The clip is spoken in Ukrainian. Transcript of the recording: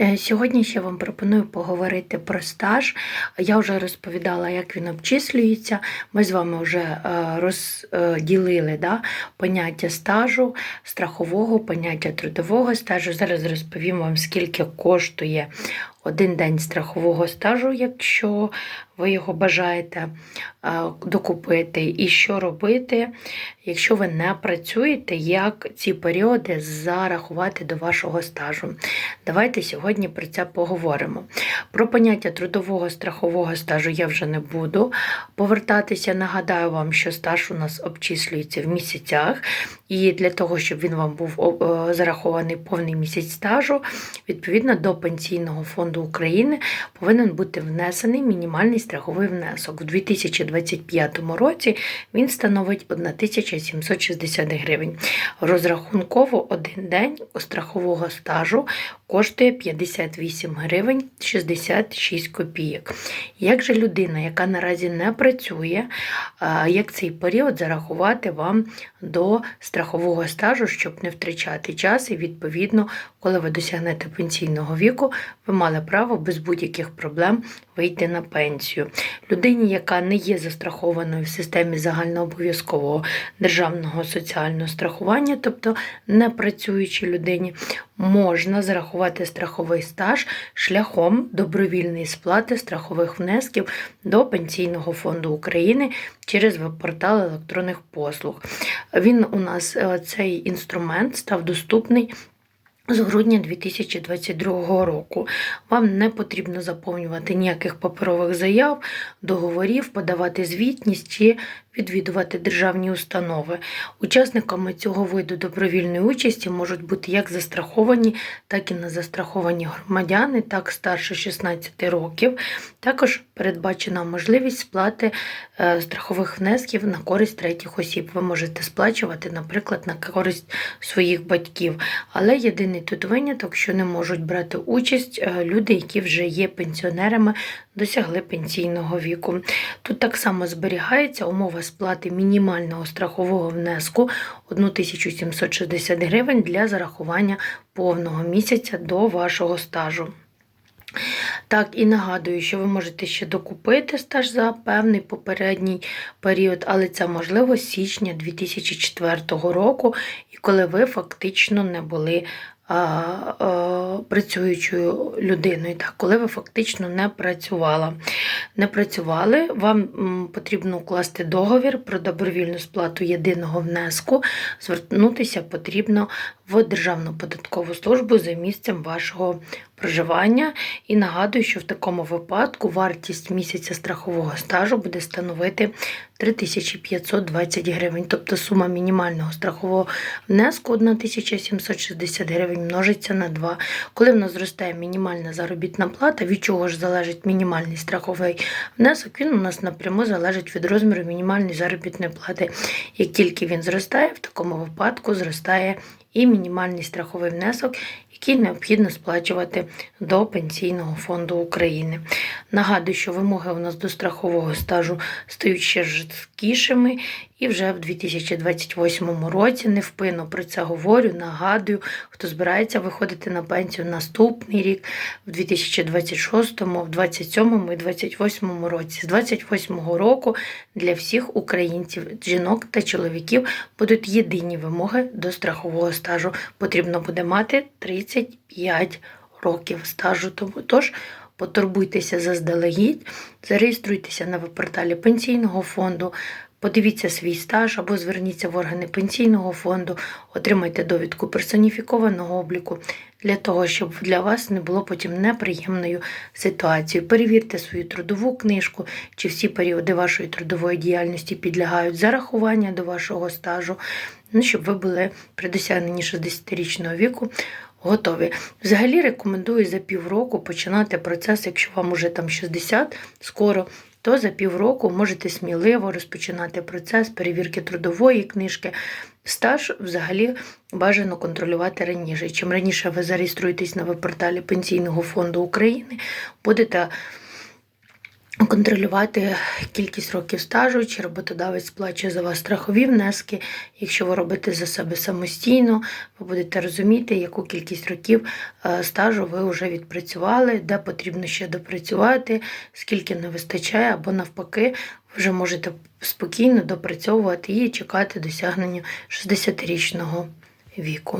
Е, Сьогодні ще вам пропоную поговорити про стаж. Я вже розповідала, як він обчислюється. Ми з вами вже е, розділили да, поняття стажу, страхового, поняття трудового стажу. Зараз розповім вам, скільки коштує один день страхового стажу, якщо ви його бажаєте докупити, і що робити, якщо ви не працюєте, як ці періоди зарахувати до вашого стажу. Давайте сьогодні про це поговоримо. Про поняття трудового страхового стажу я вже не буду повертатися. Нагадаю вам, що стаж у нас обчислюється в місяцях, і для того, щоб він вам був зарахований повний місяць стажу, відповідно до Пенсійного фонду України повинен бути внесений мінімальний страховий внесок. У 2025 році він становить 1760 гривень. Розрахунково один день страхового стажу коштує 58 гривень 66 копійок. Як же людина, яка наразі не працює, як цей період зарахувати вам до страхового стажу, щоб не втрачати час, і відповідно, коли ви досягнете пенсійного віку, ви мали право без будь-яких проблем вийти на пенсію. Людині, яка не є застрахованою в системі загальнообов'язкового державного соціального страхування, тобто не працюючій людині, можна зарахувати страховий стаж шляхом добровільної сплати страхових внесків до Пенсійного фонду України через веб-портал електронних послуг. Він у нас е, цей інструмент став доступний. З грудня 2022 року вам не потрібно заповнювати ніяких паперових заяв, договорів, подавати звітність чи відвідувати державні установи. Учасниками цього виду добровільної участі можуть бути як застраховані, так і незастраховані громадяни, так старше 16 років. Також передбачена можливість сплати е, страхових внесків на користь третіх осіб. Ви можете сплачувати, наприклад, на користь своїх батьків. Але єдиний тут виняток, що не можуть брати участь е, люди, які вже є пенсіонерами, досягли пенсійного віку. Тут так само зберігається умова сплати мінімального страхового внеску 1760 гривень для зарахування повного місяця до вашого стажу. Так, і нагадую, що ви можете ще докупити стаж за певний попередній період, але це можливо з січня 2004 року, і коли ви фактично не були а, а, працюючою людиною, так, коли ви фактично не працювала. Не працювали, вам потрібно укласти договір про добровільну сплату єдиного внеску. Звернутися потрібно в Державну податкову службу за місцем вашого проживання. І нагадую, що в такому випадку вартість місяця страхового стажу буде становити 3520 гривень. Тобто сума мінімального страхового внеску 1760 гривень множиться на 2. Коли в нас зростає мінімальна заробітна плата, від чого ж залежить мінімальний страховий внесок, він у нас напряму залежить від розміру мінімальної заробітної плати. Як тільки він зростає, в такому випадку зростає і мінімальний страховий внесок, який необхідно сплачувати до Пенсійного фонду України. Нагадую, що вимоги у нас до страхового стажу стають ще жорсткішими, і вже в 2028 році невпинно про це говорю. Нагадую, хто збирається виходити на пенсію наступний рік, в 2026, в 27 і 28 році. З 28 року для всіх українців, жінок та чоловіків будуть єдині вимоги до страхового стажу. Потрібно буде мати 35 років стажу. Тому тож потурбуйтеся заздалегідь, зареєструйтеся на веб-порталі Пенсійного фонду. Подивіться свій стаж або зверніться в органи пенсійного фонду, отримайте довідку персоніфікованого обліку для того, щоб для вас не було потім неприємною ситуацією. Перевірте свою трудову книжку, чи всі періоди вашої трудової діяльності підлягають зарахування до вашого стажу, ну, щоб ви були при досягненні 60-річного віку. Готові. Взагалі рекомендую за півроку починати процес, якщо вам уже там 60 скоро, то за півроку можете сміливо розпочинати процес перевірки трудової книжки. Стаж взагалі бажано контролювати раніше. Чим раніше ви зареєструєтесь на веб-порталі Пенсійного фонду України, будете контролювати кількість років стажу, чи роботодавець сплачує за вас страхові внески. Якщо ви робите за себе самостійно, ви будете розуміти, яку кількість років е, стажу ви вже відпрацювали, де потрібно ще допрацювати, скільки не вистачає, або навпаки, ви вже можете спокійно допрацьовувати і чекати досягнення 60-річного віку.